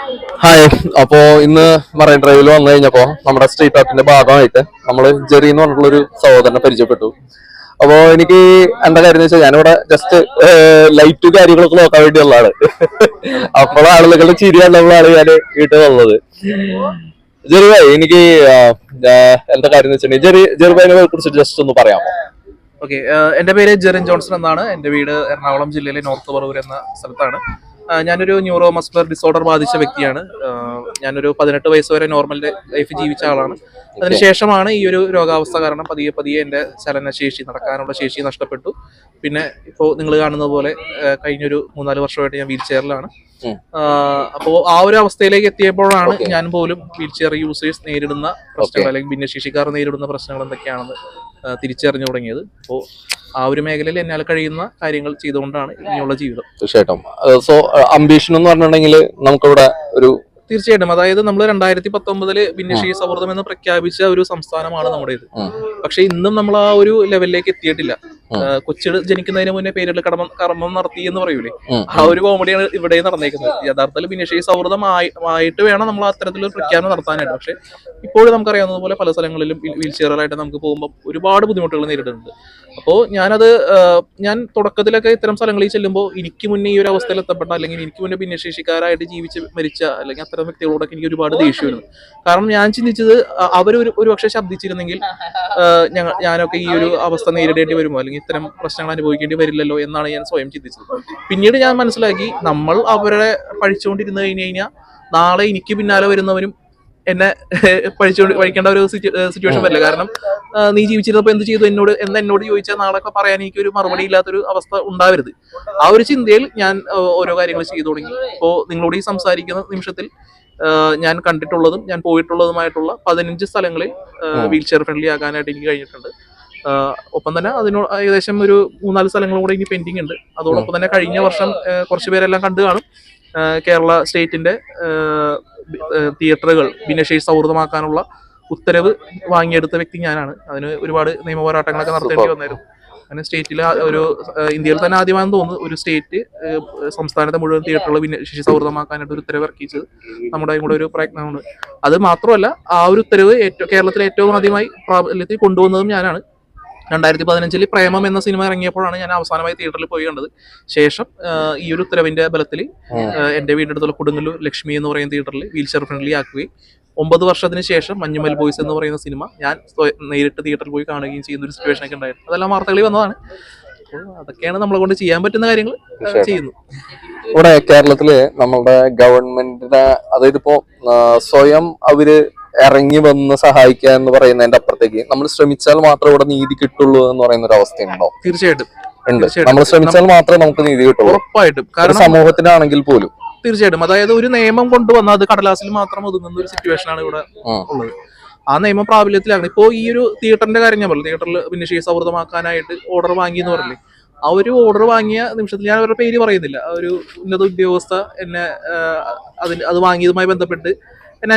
Hi അപ്പോ ഇന്ന് marine ഡ്രൈവിൽ വന്നു കഴിഞ്ഞപ്പോ നമ്മുടെ സ്ട്രീറ്റ് ആർട്ടിന്റെ ഭാഗമായിട്ട് നമ്മൾ ജെറി എന്ന് പറഞ്ഞിട്ടുള്ള ഒരു സഹോദരനെ പരിചയപ്പെട്ടു. അപ്പോ എനിക്ക് എന്താ കാര്യം വെച്ചാൽ ഞാനിവിടെ ജസ്റ്റ് ലൈറ്റ് കാര്യങ്ങളൊക്കെ നോക്കാൻ വേണ്ടിയുള്ള ആൾ അപ്പോൾ ആളുകളുടെ ചിരി കണ്ടുള്ളതാണ് ഞാൻ വീട്ടിൽ വന്നത്. ജെറി ഭായ് എനിക്ക് എന്താ കാര്യം വെച്ചിട്ടുണ്ടെങ്കിൽ ജെറി ജെറി ഭായിനെ കുറിച്ച് ജസ്റ്റ് ഒന്ന് പറയാമോ? ഓക്കെ എന്റെ പേര് ജെറിൻ ജോൺസൺ എന്നാണ്. എന്റെ വീട് എറണാകുളം ജില്ലയിലെ നോർത്ത് പറവൂർ എന്ന സ്ഥലത്താണ്. ഞാനൊരു ന്യൂറോ മസ്കുലർ ഡിസോർഡർ ബാധിച്ച വ്യക്തിയാണ്. ഞാനൊരു പതിനെട്ട് വയസ്സ് വരെ നോർമൽ ലൈഫ് ജീവിച്ച ആളാണ്. അതിനുശേഷമാണ് ഈ ഒരു രോഗാവസ്ഥ കാരണം പതിയെ പതിയെ എന്റെ ചലനശേഷി നടക്കാനുള്ള ശേഷി നഷ്ടപ്പെട്ടു. പിന്നെ ഇപ്പോൾ നിങ്ങൾ കാണുന്നത് പോലെ കഴിഞ്ഞൊരു മൂന്നാൽ വർഷമായിട്ട് ഞാൻ വീൽ ചെയറിലാണ് അപ്പോൾ ആ ഒരു അവസ്ഥയിലേക്ക് എത്തിയപ്പോഴാണ് ഞാൻ പോലും വീൽ ചെയർ യൂസേഴ്സ് നേരിടുന്ന പ്രശ്നങ്ങൾ അല്ലെങ്കിൽ ഭിന്നശേഷിക്കാർ നേരിടുന്ന പ്രശ്നങ്ങൾ എന്തൊക്കെയാണെന്ന് തിരിച്ചറിഞ്ഞു തുടങ്ങിയത്. അപ്പോൾ ആ ഒരു മേഖലയിൽ എന്നാൽ കഴിയുന്ന കാര്യങ്ങൾ ചെയ്തുകൊണ്ടാണ് ഇനിയുള്ള ജീവിതം. തീർച്ചയായിട്ടും. സോ അംബീഷൻ എന്ന് പറഞ്ഞിട്ടുണ്ടെങ്കിൽ നമുക്കിവിടെ ഒരു തീർച്ചയായിട്ടും. അതായത് നമ്മൾ രണ്ടായിരത്തി പത്തൊമ്പതിൽ ഭിന്നശേഷി സൗഹൃദം എന്ന് പ്രഖ്യാപിച്ച ഒരു സംസ്ഥാനമാണ് നമ്മുടെ ഇത്. പക്ഷെ ഇന്നും നമ്മൾ ആ ഒരു ലെവലിലേക്ക് എത്തിയിട്ടില്ല. കൊച്ചി കൊച്ചിട് ജനിക്കുന്നതിന് മുന്നേ പേരിൽ കടമ കർമ്മം നടത്തി എന്ന് പറയൂലേ? ആ. ഒരു കോമഡിയാണ് ഇവിടെ നടന്നേക്കുന്നത്. യഥാർത്ഥത്തിൽ ഭിന്നശേഷി സൗഹൃദം ആയി- ആയിട്ട് വേണം നമ്മൾ അത്തരത്തിലൊരു പ്രഖ്യാപനം നടത്താനായിട്ട്. പക്ഷെ ഇപ്പോഴും നമുക്കറിയാവുന്നത് പോലെ പല സ്ഥലങ്ങളിലും വീൽ ചെയറുകളായിട്ട് നമുക്ക് പോകുമ്പോൾ ഒരുപാട് ബുദ്ധിമുട്ടുകൾ നേരിടുന്നുണ്ട്. അപ്പോൾ ഞാനത് ഞാൻ തുടക്കത്തിലൊക്കെ ഇത്തരം സ്ഥലങ്ങളിൽ ചെല്ലുമ്പോൾ എനിക്ക് മുന്നേ ഈ ഒരു അവസ്ഥയിൽ എത്തപ്പെട്ട അല്ലെങ്കിൽ എനിക്ക് മുന്നേ ഭിന്നശേഷിക്കാരായിട്ട് ജീവിച്ച് മരിച്ച അല്ലെങ്കിൽ അത്തരം വ്യക്തികളോടൊക്കെ എനിക്ക് ഒരുപാട് ദേഷ്യമായിരുന്നു കാരണം ഞാൻ ചിന്തിച്ചത് അവർ ഒരു പക്ഷെ ശബ്ദിച്ചിരുന്നെങ്കിൽ ഞങ്ങൾ ഞാനൊക്കെ ഈ ഒരു അവസ്ഥ നേരിടേണ്ടി വരുമോ? അല്ലെങ്കിൽ ഇത്തരം പ്രശ്നങ്ങൾ അനുഭവിക്കേണ്ടി വരില്ലല്ലോ എന്നാണ് ഞാൻ സ്വയം ചിന്തിച്ചത്. പിന്നീട് ഞാൻ മനസ്സിലാക്കി നമ്മൾ അവരെ പഴിച്ചുകൊണ്ടിരുന്നു കഴിഞ്ഞ് കഴിഞ്ഞാൽ നാളെ എനിക്ക് പിന്നാലെ വരുന്നവരും എന്നെ പഠിച്ചുകൊണ്ട് പഠിക്കേണ്ട ഒരു സിറ്റുവേഷൻ വരില്ല. കാരണം നീ ജീവിച്ചിരുന്നപ്പോൾ എന്ത് ചെയ്തു? എന്നോട് എന്ന് എന്നോട് ചോദിച്ചാൽ നാളൊക്കെ പറയാൻ എനിക്ക് ഒരു മറുപടി ഇല്ലാത്തൊരു അവസ്ഥ ഉണ്ടാവരുത്. ആ ഒരു ചിന്തയിൽ ഞാൻ ഓരോ കാര്യങ്ങൾ ചെയ്തു തുടങ്ങി. ഇപ്പോൾ നിങ്ങളോട് ഈ സംസാരിക്കുന്ന നിമിഷത്തിൽ ഞാൻ കണ്ടിട്ടുള്ളതും ഞാൻ പോയിട്ടുള്ളതുമായിട്ടുള്ള പതിനഞ്ച് സ്ഥലങ്ങളിൽ വീൽ ചെയർ ഫ്രണ്ട്ലി ആകാനായിട്ട് എനിക്ക് കഴിഞ്ഞിട്ടുണ്ട്. ഒപ്പം തന്നെ അതിനോട് ഏകദേശം ഒരു മൂന്നാൽ സ്ഥലങ്ങളും കൂടെ ഇനി പെൻഡിങ് ഉണ്ട്. അതോടൊപ്പം തന്നെ കഴിഞ്ഞ വർഷം കുറച്ചുപേരെല്ലാം കുറച്ച് പേരെല്ലാം കണ്ടു കാണും. കേരള സ്റ്റേറ്റിന്റെ തിയേറ്ററുകൾ ഭിന്നശേഷി സൗഹൃദമാക്കാനുള്ള ഉത്തരവ് വാങ്ങിയെടുത്ത വ്യക്തി ഞാനാണ്. അതിന് ഒരുപാട് നിയമ പോരാട്ടങ്ങളൊക്കെ നടത്തേണ്ടി വന്നായിരുന്നു. അങ്ങനെ സ്റ്റേറ്റിൽ ഒരു ഇന്ത്യയിൽ തന്നെ ആദ്യമാണെന്ന് തോന്നുന്നു ഒരു സ്റ്റേറ്റ് സംസ്ഥാനത്തെ മുഴുവൻ തിയേറ്ററുകൾ ഭിന്നശേഷി സൗഹൃദമാക്കാനായിട്ട് ഒരു ഉത്തരവ് ഇറക്കിച്ചത് നമ്മുടെ കൂടെ ഒരു പ്രയത്നമാണ്. അത് മാത്രമല്ല ആ ഒരു ഉത്തരവ് ഏറ്റവും കേരളത്തിൽ ഏറ്റവും ആദ്യമായി പ്രാബല്യത്തിൽ കൊണ്ടുവന്നതും ഞാനാണ്. രണ്ടായിരത്തി പതിനഞ്ചിൽ പ്രേമം എന്ന സിനിമ ഇറങ്ങിയപ്പോഴാണ് ഞാൻ അവസാനമായി തിയേറ്ററിൽ പോയി കണ്ടത്. ശേഷം ഈ ഒരു ഉത്തരവിന്റെ ബലത്തിൽ. എന്റെ വീടിന്റെ അടുത്തുള്ള കൊടുങ്ങല്ലൂർ ലക്ഷ്മി എന്ന് പറയുന്ന തിയേറ്ററിൽ വീൽ ചെയർ ഫ്രണ്ട്ലി ആക്കുകയും ഒമ്പത് വർഷത്തിന് ശേഷം മഞ്ഞുമൽ ബോയ്സ് എന്ന് പറയുന്ന സിനിമ ഞാൻ നേരിട്ട് തിയേറ്ററിൽ പോയി കാണുകയും ചെയ്യുന്ന ഒരു സിറ്റുവേഷൻ ഒക്കെ ഉണ്ടായിരുന്നു. അതെല്ലാം വാർത്തകളിൽ വന്നതാണ്. അതൊക്കെയാണ് നമ്മളെ കൊണ്ട് ചെയ്യാൻ പറ്റുന്ന കാര്യങ്ങൾ ചെയ്യുന്നു. ഇവിടെ കേരളത്തിൽ നമ്മളുടെ ഗവൺമെന്റിന്റെ അതായത് ഇപ്പോ സ്വയം അവർ ഇറങ്ങി വന്ന് സഹായിക്കുക എന്ന് പറയുന്നതിന്റെ അപ്പുറത്തേക്ക് നമ്മൾ ശ്രമിച്ചാൽ മാത്രമേ ഇവിടെ നീതി കിട്ടുള്ളൂ എന്ന് പറയുന്ന ഒരു അവസ്ഥയുണ്ടോ? തീർച്ചയായിട്ടും. ഉണ്ട്. നമ്മൾ ശ്രമിച്ചാൽ മാത്രമേ നമുക്ക് നീതി കിട്ടുള്ളൂ. ഉറപ്പായിട്ടും. കാരണം സമൂഹത്തിനാണെങ്കിൽ പോലും. തീർച്ചയായിട്ടും. അതായത് ഒരു നിയമം കൊണ്ടുവന്ന അത് കടലാസിൽ മാത്രം ഒതുങ്ങുന്ന ഒരു സിറ്റുവേഷൻ ആണ് ഇവിടെ ഉള്ളത്. ആ നിയമം പ്രാബല്യത്തിലാണ്. ഇപ്പോൾ ഈ ഒരു തിയേറ്ററിന്റെ കാര്യം ഞാൻ പറഞ്ഞു തിയേറ്ററിൽ ഭിന്നശേഷി സൗഹൃദമാക്കാനായിട്ട് ഓർഡർ വാങ്ങി എന്ന് പറഞ്ഞില്ലേ? ആ ഒരു ഓർഡർ വാങ്ങിയ നിമിഷത്തിൽ ഞാൻ അവരുടെ പേര് പറയുന്നില്ല. ഒരു ഉന്നത ഉദ്യോഗസ്ഥ എന്നെ അതിന് അത് വാങ്ങിയതുമായി ബന്ധപ്പെട്ട് എന്നെ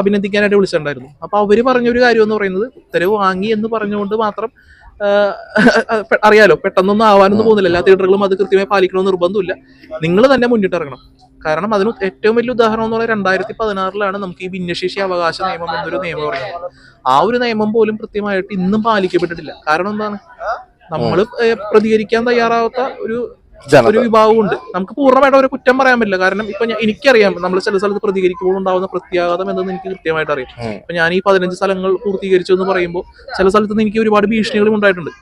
അഭിനന്ദിക്കാനായിട്ട് വിളിച്ചിട്ടുണ്ടായിരുന്നു. അപ്പൊ അവർ പറഞ്ഞൊരു കാര്യം എന്ന് പറയുന്നത് ഉത്തരവ് വാങ്ങി എന്ന് പറഞ്ഞുകൊണ്ട് മാത്രം അറിയാലോ പെട്ടെന്നൊന്നും ആവാനൊന്നും പോകുന്നില്ല. എല്ലാ തിയേറ്ററുകളും അത് കൃത്യമായി പാലിക്കണമെന്ന് നിർബന്ധമില്ല. നിങ്ങൾ തന്നെ മുന്നിട്ടിറങ്ങണം കാരണം അതിന് ഏറ്റവും വലിയ ഉദാഹരണം എന്ന് പറയുന്നത് രണ്ടായിരത്തി പതിനാറിലാണ് നമുക്ക് ഈ ഭിന്നശേഷി അവകാശ നിയമം എന്നൊരു നിയമം പറയുന്നത് ആ ഒരു നിയമം പോലും കൃത്യമായിട്ട് ഇന്നും പാലിക്കപ്പെട്ടിട്ടില്ല. കാരണം എന്താണ്? നമ്മൾ പ്രതികരിക്കാൻ തയ്യാറാവാത്ത ഒരു ഒരു വിഭാഗം വിഭാഗമുണ്ട് നമുക്ക് പൂർണമായിട്ട് അവരെ കുറ്റം പറയാൻ പറ്റില്ല. കാരണം ഇപ്പൊ എനിക്കറിയാം നമ്മൾ ചില സ്ഥലത്ത് പ്രതികരിക്കുമ്പോൾ ഉണ്ടാവുന്ന പ്രത്യാഘാതം എന്തെന്ന് എനിക്ക് കൃത്യമായിട്ട് അറിയാം. ഇപ്പൊ ഞാൻ ഈ പതിനഞ്ച് സ്ഥലങ്ങൾ പൂർത്തീകരിച്ചു എന്ന് പറയുമ്പോൾ ചില സ്ഥലത്ത് നിന്ന് എനിക്ക് ഒരുപാട് ഭീഷണികളും ഉണ്ടായിട്ടുണ്ട്.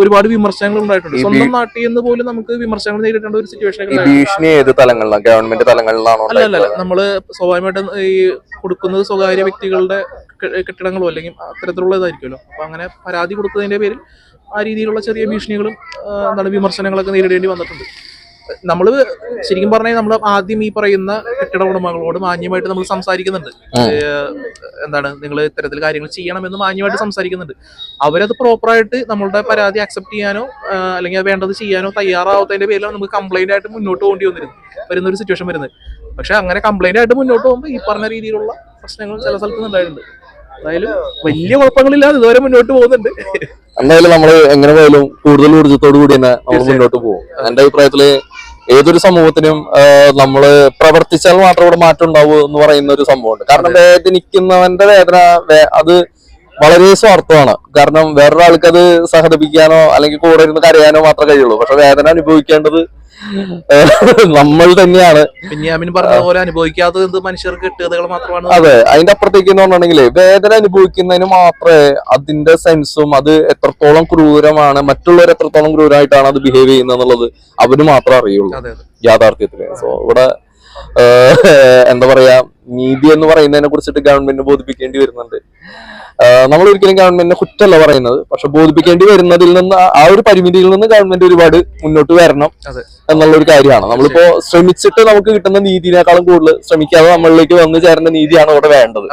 ഒരുപാട് വിമർശനങ്ങൾ ഉണ്ടായിട്ടുണ്ട്. സ്വന്തം നാട്ടിൽ നിന്ന് പോലും നമുക്ക് വിമർശനങ്ങൾ നേരിടേണ്ട ഒരു സിറ്റുവേഷൻ ഭീഷണി ഏത് തലങ്ങളിലാണ് ഗവൺമെന്റ് തലങ്ങളിലാണോ അല്ല അല്ല നമ്മൾ സ്വാഭാവികമായിട്ടും ഈ കൊടുക്കുന്നത് സ്വകാര്യ വ്യക്തികളുടെ കെട്ടിടങ്ങളോ അല്ലെങ്കിൽ അത്തരത്തിലുള്ളതായിരിക്കുമല്ലോ. അപ്പോൾ അങ്ങനെ പരാതി കൊടുത്തതിന്റെ പേരിൽ ആ രീതിയിലുള്ള ചെറിയ ഭീഷണികളും എന്താണ് വിമർശനങ്ങളൊക്കെ നേരിടേണ്ടി വന്നിട്ടുണ്ട്. നമ്മൾ ശരിക്കും പറഞ്ഞാൽ നമ്മൾ ആദ്യം ഈ പറയുന്ന കെട്ടിട ഉടമകളോട് മാന്യമായിട്ട് നമ്മൾ സംസാരിക്കുന്നുണ്ട്. എന്താണ് നിങ്ങൾ ഇത്തരത്തിൽ കാര്യങ്ങൾ ചെയ്യണമെന്ന് മാന്യമായിട്ട് സംസാരിക്കുന്നുണ്ട്. അവരത് പ്രോപ്പറായിട്ട് നമ്മളുടെ പരാതി അക്സെപ്റ്റ് ചെയ്യാനോ അല്ലെങ്കിൽ അത് വേണ്ടത് ചെയ്യാനോ തയ്യാറാവാത്തതിന്റെ പേരിലാണ് നമുക്ക് കംപ്ലൈന്റ് ആയിട്ട് മുന്നോട്ട് പോകേണ്ടി വന്നിരുന്നു വരുന്ന ഒരു സിറ്റുവേഷൻ വരുന്നത്. പക്ഷെ അങ്ങനെ കംപ്ലൈന്റ് ആയിട്ട് മുന്നോട്ട് പോകുമ്പോൾ ഈ പറഞ്ഞ രീതിയിലുള്ള പ്രശ്നങ്ങൾ ചില സ്ഥലത്ത് ഉണ്ടായിട്ടുണ്ട്. എന്തായാലും വലിയ കുഴപ്പങ്ങളില്ലാതെ ഇതുവരെ മുന്നോട്ട് പോകുന്നുണ്ട്. എന്തായാലും നമ്മൾ എങ്ങനെ പോയാലും കൂടുതൽ ഊർജത്തോടു കൂടി തന്നെ നമ്മൾ മുന്നോട്ട് പോകും. എന്റെ അഭിപ്രായത്തിൽ ഏതൊരു സമൂഹത്തിനും നമ്മൾ നമ്മൾ പ്രവർത്തിച്ചാൽ മാത്രം ഇവിടെ മാറ്റം ഉണ്ടാവൂ എന്ന് പറയുന്ന ഒരു സംഭവമുണ്ട്. കാരണം വേദനിക്കുന്നവന്റെ വേദന അത് വളരെ സ്വാർത്ഥമാണ്. കാരണം വേറൊരാൾക്ക് അത് സഹതപിക്കാനോ അല്ലെങ്കിൽ കൂടെ ഇരുന്ന് കരയാനോ മാത്രമേ കഴിയുള്ളൂ. പക്ഷെ വേദന അനുഭവിക്കേണ്ടത് നമ്മൾ തന്നെയാണ്. ബെന്യാമിൻ പറഞ്ഞ പോലെ അനുഭവിക്കാത്തത് എന്ത് മനുഷ്യർക്ക് മാത്രമാണ്. അതെ അതിന്റെ അപ്പുറത്തേക്ക് എന്ന് പറഞ്ഞിട്ടുണ്ടെങ്കിൽ വേദന അനുഭവിക്കുന്നതിന് മാത്രമേ അതിന്റെ സെൻസും അത് എത്രത്തോളം ക്രൂരമാണ് മറ്റുള്ളവർ എത്രത്തോളം ക്രൂരമായിട്ടാണ് അത് ബിഹേവ് ചെയ്യുന്നത് എന്നുള്ളത് അവർ മാത്രമേ അറിയുള്ളൂ. അതെ സോ ഇവിടെ എന്താ പറയാ നീതി എന്ന് പറയുന്നതിനെ കുറിച്ചിട്ട് ഗവൺമെന്റിന് ബോധിപ്പിക്കേണ്ടി വരുന്നുണ്ട്. നമ്മൾ ഒരിക്കലും ഗവൺമെന്റിനെ കുറ്റമല്ല പറയുന്നത്. പക്ഷെ ബോധിപ്പിക്കേണ്ടി വരുന്നതിൽ നിന്ന് ആ- ഒരു പരിമിതിയിൽ നിന്ന് ഗവൺമെന്റ് ഒരുപാട് മുന്നോട്ട് വരണം എന്നുള്ള ഒരു കാര്യമാണ്. നമ്മളിപ്പോ ശ്രമിച്ചിട്ട് നമുക്ക് കിട്ടുന്ന നീതിനേക്കാളും കൂടുതൽ ശ്രമിക്കാതെ നമ്മളിലേക്ക് വന്നു ചേരേണ്ട നീതിയാണ് ഇവിടെ വേണ്ടത്.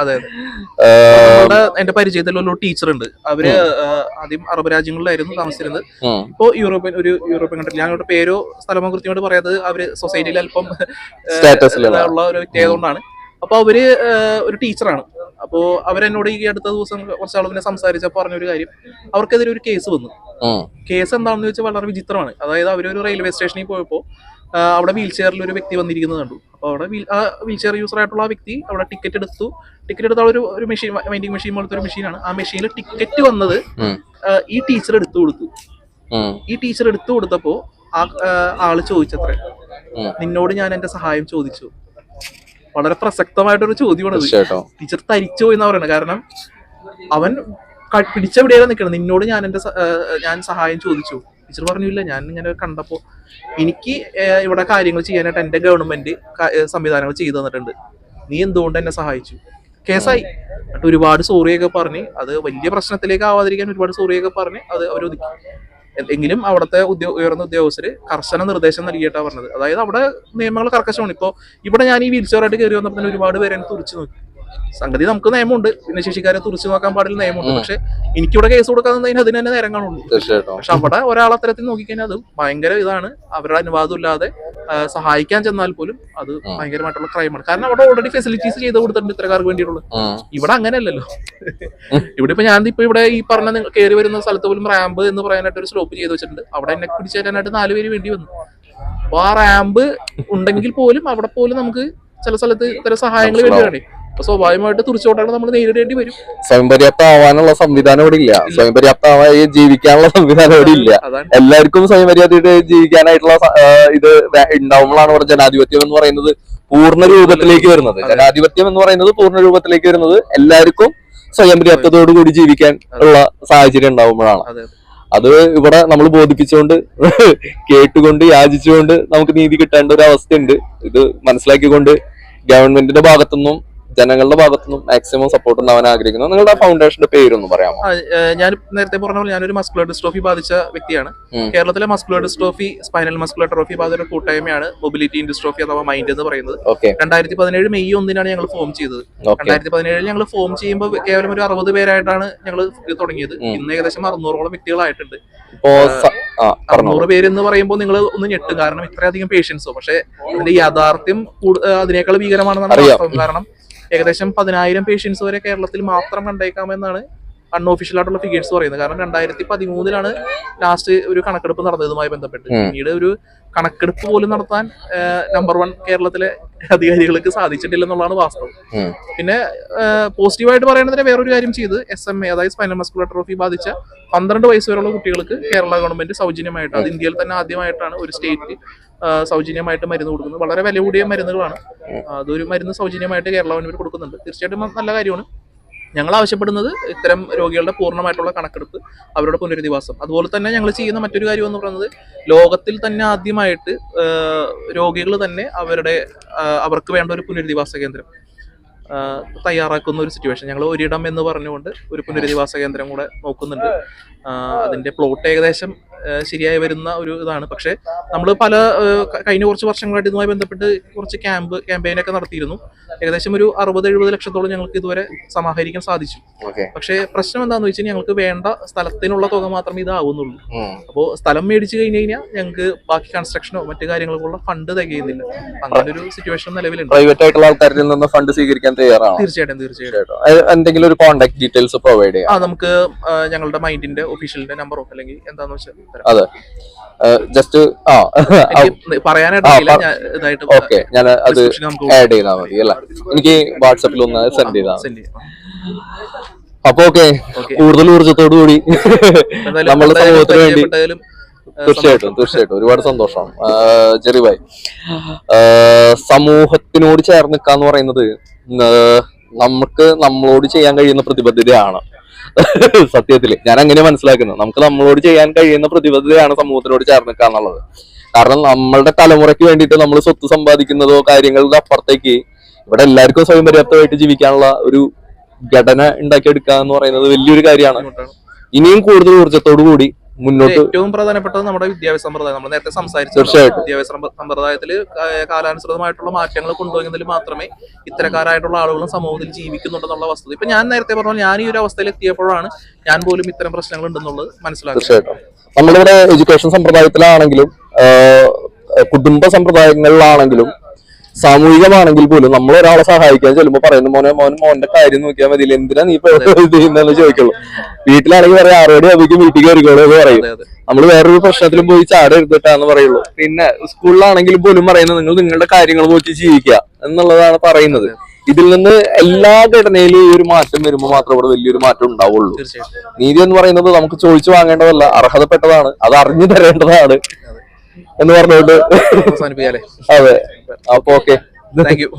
എന്റെ പരിചയത്തിലുള്ള ടീച്ചർ ഉണ്ട്. അവർ ആദ്യം അറബ് രാജ്യങ്ങളിലായിരുന്നു താമസിച്ചിരുന്നത്. ഇപ്പോ യൂറോപ്യൻ ഒരു യൂറോപ്യൻ കൺട്രി ഞാൻ അവരുടെ പേരോ സ്ഥലമോ കൃത്യമായിട്ട് പറയാത്തത് അവർ സൊസൈറ്റിയിൽ അല്പം സ്റ്റാറ്റസിലുള്ള ഉള്ള. ഒരു വ്യക്തി ആയതുകൊണ്ടാണ് അപ്പൊ അവർ ഒരു ടീച്ചറാണ്. അപ്പോ അവരെന്നോട് ഈ അടുത്ത ദിവസം കുറച്ചാൾ പിന്നെ സംസാരിച്ചപ്പോൾ പറഞ്ഞൊരു കാര്യം. അവർക്കെതിരെ ഒരു കേസ് വന്നു. കേസ് എന്താണെന്ന് വെച്ചാൽ വളരെ വിചിത്രമാണ്. അതായത് അവരൊരു റെയിൽവേ സ്റ്റേഷനിൽ പോയപ്പോൾ അവിടെ വീൽ ചെയറിൽ ഒരു വ്യക്തി വന്നിരിക്കുന്നത് കണ്ടു. അപ്പോൾ അവിടെ ആ വീൽ ചെയർ യൂസർ ആയിട്ടുള്ള ആ വ്യക്തി അവിടെ ടിക്കറ്റ് എടുത്തു. ടിക്കറ്റ് എടുത്ത ഒരു ഒരു മെഷീൻ വൈൻഡിങ് മെഷീൻ പോലത്തെ ഒരു മെഷീനാണ് ആ മെഷീനിൽ ടിക്കറ്റ് വന്നത് ഈ ടീച്ചർ എടുത്തു കൊടുത്തു. ഈ ടീച്ചർ എടുത്തു കൊടുത്തപ്പോൾ ആ, ആൾ ചോദിച്ചത്രേ നിന്നോട് ഞാൻ എന്റെ സഹായം ചോദിച്ചു. വളരെ പ്രസക്തമായിട്ടൊരു ചോദ്യമാണ് ടീച്ചർ തരിച്ചു എന്നാ പറയുന്നത് കാരണം അവൻ പിടിച്ചെവിടെയാണ് നിൽക്കണം നിന്നോട് ഞാൻ എന്റെ ഞാൻ സഹായം ചോദിച്ചു. ടീച്ചർ പറഞ്ഞില്ല. ഞാൻ ഇങ്ങനെ കണ്ടപ്പോ എനിക്ക് ഇവിടെ കാര്യങ്ങൾ ചെയ്യാനായിട്ട് എന്റെ ഗവൺമെന്റ് സംവിധാനങ്ങൾ ചെയ്തു തന്നിട്ടുണ്ട്. നീ എന്തുകൊണ്ട് എന്നെ സഹായിച്ചു? കേസായി. ഒരുപാട് സോറിയൊക്കെ പറഞ്ഞ് അത് വലിയ പ്രശ്നത്തിലേക്ക് ആവാതിരിക്കാൻ ഒരുപാട് സോറിയൊക്കെ പറഞ്ഞ് അത് എ- എങ്കിലും അവിടുത്തെ ഉദ്യോ ഉയർന്ന ഉദ്യോഗസ്ഥര് കർശന നിർദ്ദേശം നൽകിയിട്ടാണ് പറഞ്ഞത്. അതായത് അവിടെ നിയമങ്ങൾ കർക്കശമാണ്. ഇപ്പോ ഇവിടെ ഞാൻ ഈ വീൽ ചെയറായിട്ട് കയറി വന്നപ്പോൾ തന്നെ ഒരുപാട് പേരെ എന്നെ തുറിച്ചു നോക്കി. സംഗതി നമുക്ക് നിയമമുണ്ട്. ഭിന്നശേഷിക്കാരെ തുറച്ചു നോക്കാൻ പാടില്ല നിയമമുണ്ട്. പക്ഷെ എനിക്കിവിടെ കേസ് കൊടുക്കാൻ നിന്നതിന് അതിന് തന്നെ നേരം തീർച്ചയായിട്ടും. പക്ഷെ അവിടെ ഒരാൾ അത്തരത്തിൽ നോക്കിക്കഴിഞ്ഞാൽ അത് ഭയങ്കര ഇതാണ്. അവരുടെ അനുവാദം ഇല്ലാതെ സഹായിക്കാൻ ചെന്നാൽ പോലും അത്. ഭയങ്കരമായിട്ടുള്ള ക്രൈമാണ് കാരണം അവിടെ ഓൾറെഡി ഫെസിലിറ്റീസ് ചെയ്ത് കൊടുത്തിട്ടുണ്ട് ഇത്രക്കാർക്ക് വേണ്ടിയിട്ടുള്ളത് ഇവിടെ അങ്ങനെയല്ലല്ലോ. ഇവിടെ ഇപ്പൊ ഞാൻ ഇപ്പൊ ഇവിടെ ഈ പറഞ്ഞ കയറി വരുന്ന സ്ഥലത്ത് പോലും റാമ്പ് എന്ന് പറയാനായിട്ട് ഒരു സ്ലോപ്പ് ചെയ്ത് വെച്ചിട്ടുണ്ട്. അവിടെ എന്നെ പിടിച്ചു തരാനായിട്ട് നാല് പേര് വേണ്ടി വന്നു. അപ്പൊ ആ റാമ്പ് ഉണ്ടെങ്കിൽ പോലും അവിടെ പോലും നമുക്ക് ചില സ്ഥലത്ത് ഇത്തരം സഹായങ്ങൾ വേണ്ടി വരണേ അപ്പൊ സ്വാഭാവികമായിട്ട് തുറച്ചോട്ടാണ് നമ്മൾ നേരിടേണ്ടി വരും. സ്വയം പര്യാപ്ത ആവാനുള്ള സംവിധാനം ഇവിടെ ഇല്ല. സ്വയം പര്യാപ്തമായി ജീവിക്കാനുള്ള സംവിധാനം ഇവിടെ ഇല്ല. എല്ലാവർക്കും സ്വയം മര്യാദയായിട്ട് ജീവിക്കാനായിട്ടുള്ള ഇത് ഉണ്ടാവുമ്പോഴാണ് ഇവിടെ ജനാധിപത്യം എന്ന് പറയുന്നത് പൂർണ രൂപത്തിലേക്ക് വരുന്നത്. ജനാധിപത്യം എന്ന് പറയുന്നത് പൂർണ രൂപത്തിലേക്ക് വരുന്നത് എല്ലാവർക്കും സ്വയം പര്യാപ്തതയോട് കൂടി ജീവിക്കാൻ ഉള്ള സാഹചര്യം ഉണ്ടാവുമ്പോഴാണ്. അത് ഇവിടെ നമ്മൾ ബോധിപ്പിച്ചുകൊണ്ട് കേട്ടുകൊണ്ട് യാചിച്ചുകൊണ്ട് നമുക്ക് നീതി കിട്ടേണ്ട ഒരു അവസ്ഥയുണ്ട്. ഇത് മനസ്സിലാക്കിക്കൊണ്ട് ഗവൺമെന്റിന്റെ ഭാഗത്തുനിന്നും ജനങ്ങളുടെ ഭാഗത്തു ഭാഗത്തുനിന്നും മാക്സിമം സപ്പോർട്ട് ഉണ്ടാവാൻ ആഗ്രഹിക്കുന്നു. നിങ്ങളുടെ ഫൗണ്ടേഷന്റെ പേരൊന്നും പറയാമോ? ഞാൻ നേരത്തെ പറഞ്ഞ പോലെ ഞാനൊരു മസ്കുലർ ഡിസ്ട്രോഫി ബാധിച്ച വ്യക്തിയാണ്. കേരളത്തിലെ muscular dystrophy spinal muscular atrophy ബാധിച്ച കൂട്ടായ്മയാണ് മൊബിലിറ്റി ഇൻഡിസ്ട്രോഫി അഥവാ മൈൻഡ് എന്ന് പറയുന്നത്. രണ്ടായിരത്തി പതിനേഴ് മെയ് ഒന്നിനാണ് ഞങ്ങൾ ഫോം ചെയ്തത്. രണ്ടായിരത്തി പതിനേഴിൽ ഞങ്ങൾ ഫോം ചെയ്യുമ്പോൾ കേവലം ഒരു അറുപത് പേരായിട്ടാണ് ഞങ്ങൾ തുടങ്ങിയത്. ഇന്ന് ഏകദേശം അറുന്നൂറോളം വ്യക്തികളായിട്ടുണ്ട്. അറുന്നൂറ് പേര് എന്ന് പറയുമ്പോൾ നിങ്ങൾ ഒന്ന് ഞെട്ടും. കാരണം ഇത്രയധികം പേഷ്യൻസോ പക്ഷെ അതിന്റെ യാഥാർത്ഥ്യം അതിനേക്കാൾ ഭീകരമാണെന്നാണ് കാരണം ഏകദേശം പതിനായിരം പേഷ്യൻസ് വരെ കേരളത്തിൽ മാത്രം കണ്ടേക്കാമെന്നാണ് അൺഒഫീഷ്യൽ ആയിട്ടുള്ള ഫിഗേഴ്സ് പറയുന്നത്. കാരണം രണ്ടായിരത്തി പതിമൂന്നിലാണ് ലാസ്റ്റ് ഒരു കണക്കെടുപ്പ് നടന്നതുമായി ബന്ധപ്പെട്ട്. പിന്നീട് ഒരു കണക്കെടുപ്പ് പോലും നടത്താൻ നമ്പർ വൺ കേരളത്തിലെ അധികാരികൾക്ക് സാധിച്ചിട്ടില്ല എന്നുള്ളതാണ് വാസ്തവം. പിന്നെ പോസിറ്റീവായിട്ട് പറയുന്നതിന് വേറൊരു കാര്യം ചെയ്ത് എസ് എം എ അതായത് സ്പൈനൽ മസ്കുലർ ട്രോഫി ബാധിച്ച പന്ത്രണ്ട് വയസ്സ് വരെയുള്ള കുട്ടികൾക്ക് കേരള ഗവൺമെന്റ് സൗജന്യമായിട്ട് അത് ഇന്ത്യയിൽ തന്നെ ആദ്യമായിട്ടാണ് ഒരു സ്റ്റേറ്റ് സൗജന്യമായിട്ട് മരുന്ന് കൊടുക്കുന്നത്. വളരെ വില കൂടിയ മരുന്നുകളാണ് അതൊരു മരുന്ന് സൗജന്യമായിട്ട് കേരള ഗവൺമെന്റ് കൊടുക്കുന്നുണ്ട്. തീർച്ചയായിട്ടും നല്ല കാര്യമാണ്. ഞങ്ങൾ ആവശ്യപ്പെടുന്നത് ഇത്തരം രോഗികളുടെ പൂർണമായിട്ടുള്ള കണക്കെടുപ്പ് അവരുടെ പുനരധിവാസം. അതുപോലെ തന്നെ ഞങ്ങൾ ചെയ്യുന്ന മറ്റൊരു കാര്യം എന്ന് പറയുന്നത് ലോകത്തിൽ തന്നെ ആദ്യമായിട്ട് രോഗികൾ തന്നെ അവരുടെ അവർക്ക് വേണ്ട ഒരു പുനരധിവാസ കേന്ദ്രം തയ്യാറാക്കുന്ന ഒരു സിറ്റുവേഷൻ ഞങ്ങൾ ഒരിടം എന്ന് പറഞ്ഞുകൊണ്ട് ഒരു പുനരധിവാസ കേന്ദ്രം കൂടെ നോക്കുന്നുണ്ട്. അതിന്റെ പ്ലോട്ട് ഏകദേശം ശരിയായി വരുന്ന ഒരു ഇതാണ്. പക്ഷേ നമ്മൾ പല കഴിഞ്ഞ കുറച്ച് വർഷങ്ങളായിട്ട് ഇതുമായി ബന്ധപ്പെട്ട് കുറച്ച് ക്യാമ്പ് ക്യാമ്പയിനൊക്കെ നടത്തിയിരുന്നു. ഏകദേശം ഒരു അറുപത് എഴുപത് ലക്ഷത്തോളം ഞങ്ങൾക്ക് ഇതുവരെ സമാഹരിക്കാൻ സാധിച്ചു. പക്ഷെ പ്രശ്നം എന്താണെന്ന് വെച്ചാൽ ഞങ്ങൾക്ക് വേണ്ട സ്ഥലത്തിനുള്ള തുക മാത്രമേ ഇതാവുന്നുള്ളൂ. അപ്പോൾ സ്ഥലം മേടിച്ചു കഴിഞ്ഞ് കഴിഞ്ഞാൽ ഞങ്ങൾക്ക് ബാക്കി കൺസ്ട്രക്ഷനോ മറ്റു കാര്യങ്ങൾക്കുള്ള ഫണ്ട് തികയുന്നില്ല. അങ്ങനെ ഒരു സിറ്റുവേഷൻ നിലവിലുണ്ട്. പ്രൈവറ്റ് ആയിട്ടുള്ള ആൾക്കാരിൽ നിന്ന് ഫണ്ട് സ്വീകരിക്കാൻ തയ്യാറാണ്? തീർച്ചയായിട്ടും തീർച്ചയായിട്ടും. എന്തെങ്കിലും ഒരു കോൺടാക്ട് ഡീറ്റെയിൽസ് പ്രൊവൈഡ് ചെയ്യാം. ആ നമുക്ക് ഞങ്ങളുടെ മൈൻഡിന്റെ ഒഫീഷ്യലിന്റെ നമ്പറോ അല്ലെങ്കിൽ എന്താന്ന് വെച്ചാൽ അതെ. ജസ്റ്റ് ആ. പറയാനായിട്ട് ഓക്കെ. ഞാൻ അത് ആഡ് ചെയ്താൽ മതി അല്ല? എനിക്ക് വാട്സപ്പിൽ ഒന്ന് സെൻഡ് ചെയ്താൽ മതി. അപ്പൊ ഓക്കെ. കൂടുതൽ ഊർജത്തോടു കൂടി നമ്മുടെ സമൂഹത്തിന് വേണ്ടി തീർച്ചയായിട്ടും തീർച്ചയായിട്ടും. ഒരുപാട് സന്തോഷം. ജെറി ഭായ് സമൂഹത്തിനോട് ചേർന്ന് നിൽക്കാന്ന് പറയുന്നത് നമുക്ക് നമ്മളോട് ചെയ്യാൻ കഴിയുന്ന പ്രതിബദ്ധതയാണ്. സത്യത്തിൽ. ഞാൻ അങ്ങനെ മനസ്സിലാക്കുന്നത് നമുക്ക് നമ്മളോട് ചെയ്യാൻ കഴിയുന്ന പ്രതിബദ്ധതയാണ് സമൂഹത്തിനോട് ചേർന്ന് നിൽക്കുക എന്നുള്ളത്. കാരണം നമ്മളുടെ തലമുറയ്ക്ക് വേണ്ടിയിട്ട് നമ്മൾ സ്വത്ത് സമ്പാദിക്കുന്നതോ കാര്യങ്ങളുടെ അപ്പുറത്തേക്ക് ഇവിടെ എല്ലാവർക്കും സ്വയം പര്യാപ്തമായിട്ട് ജീവിക്കാനുള്ള ഒരു ഘടന ഉണ്ടാക്കിയെടുക്കുക എന്ന് പറയുന്നത് വലിയൊരു കാര്യമാണ്. ഇനിയും കൂടുതൽ ഊർജത്തോടു കൂടി മുന്നോട്ട് ഏറ്റവും പ്രധാനപ്പെട്ടത് നമ്മുടെ വിദ്യാഭ്യാസ സമ്പ്രദായം. നമ്മൾ നേരത്തെ സംസാരിച്ചു വിദ്യാഭ്യാസ സമ്പ്ര- സമ്പ്രദായത്തിൽ കാലാനുസൃതമായിട്ടുള്ള മാറ്റങ്ങൾ കൊണ്ടുവരുന്നതിൽ മാത്രമേ ഇത്തരക്കാരായിട്ടുള്ള ആളുകളും സമൂഹത്തിൽ ജീവിക്കുന്നുണ്ടെന്നുള്ള വസ്തുത. ഇപ്പൊ ഞാൻ നേരത്തെ പറഞ്ഞ ഞാൻ ഈ ഒരു അവസ്ഥയിൽ എത്തിയപ്പോഴാണ് ഞാൻ പോലും ഇത്തരം പ്രശ്നങ്ങൾ ഉണ്ടെന്നുള്ളത് തീർച്ചയായിട്ടും. നമ്മളിവിടെ എഡ്യൂക്കേഷൻ സമ്പ്രദായത്തിലാണെങ്കിലും കുടുംബ സമ്പ്രദായങ്ങളിലാണെങ്കിലും സാമൂഹികമാണെങ്കിൽ പോലും നമ്മൾ ഒരാളെ സഹായിക്കാൻ ചെല്ലുമ്പോൾ പറയുന്നു മോനെ മോൻ മോന്റെ കാര്യം നോക്കിയാൽ മതി എന്തിനാ നീ ചെയ്യുന്നതെന്ന് ചോദിക്കുള്ളൂ. വീട്ടിലാണെങ്കിൽ പറയാം ആറോടി അവിക്ക് വീട്ടിൽ കയറിക്കോളൂ എന്ന് പറയും. നമ്മൾ വേറൊരു പ്രശ്നത്തിലും പോയി ചാട എടുത്തിട്ടാന്ന് പറയുള്ളൂ. പിന്നെ സ്കൂളിലാണെങ്കിലും പോലും പറയുന്നത് നിങ്ങൾ നിങ്ങളുടെ കാര്യങ്ങൾ നോക്കി ജീവിക്കുക എന്നുള്ളതാണ് പറയുന്നത്. ഇതിൽ നിന്ന് എല്ലാ ഘടനയിലും ഈ ഒരു മാറ്റം വരുമ്പോൾ മാത്രമേ ഇവിടെ വലിയൊരു മാറ്റം ഉണ്ടാവുള്ളൂ. നീതി എന്ന് പറയുന്നത് നമുക്ക് ചോദിച്ചു വാങ്ങേണ്ടതല്ല അർഹതപ്പെട്ടതാണ് അത് അറിഞ്ഞു തരേണ്ടതാണ്. എന്ന് പറഞ്ഞുകൊണ്ട് അവസാനിപ്പിക്കാല്ലേ? അതെ. അപ്പൊ ഓക്കെ. Thank you